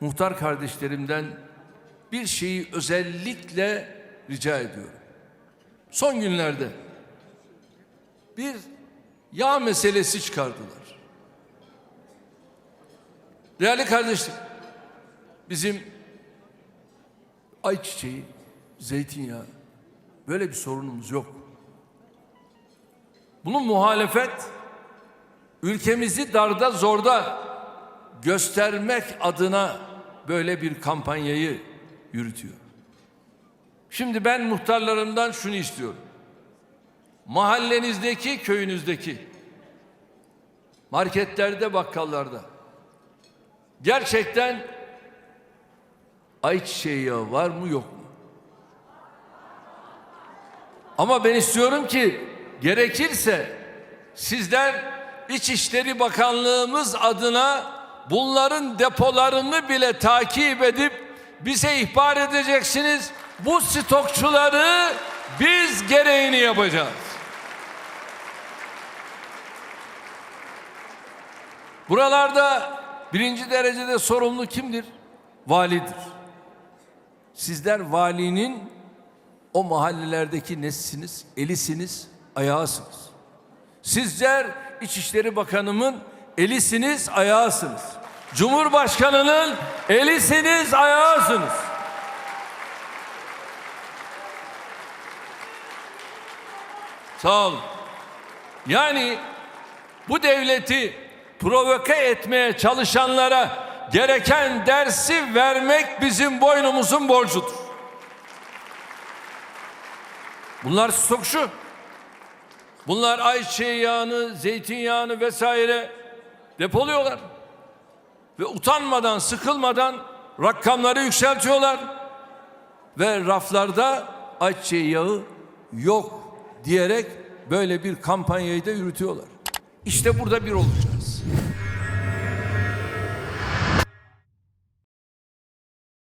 muhtar kardeşlerimden bir şeyi özellikle rica ediyorum. Son günlerde bir yağ meselesi çıkardılar. Değerli kardeşlerim, bizim ayçiçeği, zeytinyağı böyle bir sorunumuz yok. Bunun muhalefet ülkemizi darda zorda göstermek adına böyle bir kampanyayı yürütüyor. Şimdi ben muhtarlarımdan şunu istiyorum. Mahallenizdeki, köyünüzdeki marketlerde, bakkallarda gerçekten ayçiçeği yağı var mı yok mu? Ama ben istiyorum ki gerekirse sizler İçişleri Bakanlığımız adına bunların depolarını bile takip edip bize ihbar edeceksiniz. Bu stokçuları biz gereğini yapacağız. Buralarda birinci derecede sorumlu kimdir? Validir. Sizler valinin o mahallelerdeki nesiniz, elisiniz, ayağısınız. Sizler İçişleri Bakanımın elisiniz, ayağısınız. Cumhurbaşkanının elisiniz, ayağısınız. Sağ olun. Yani bu devleti provoke etmeye çalışanlara gereken dersi vermek bizim boynumuzun borcudur. Bunlar stokçu. Bunlar ayçiçeği yağını, zeytinyağını vesaire depoluyorlar. Ve utanmadan, sıkılmadan rakamları yükseltiyorlar. Ve raflarda ayçiçeği yağı yok diyerek böyle bir kampanyayı da yürütüyorlar. İşte burada bir olacağız.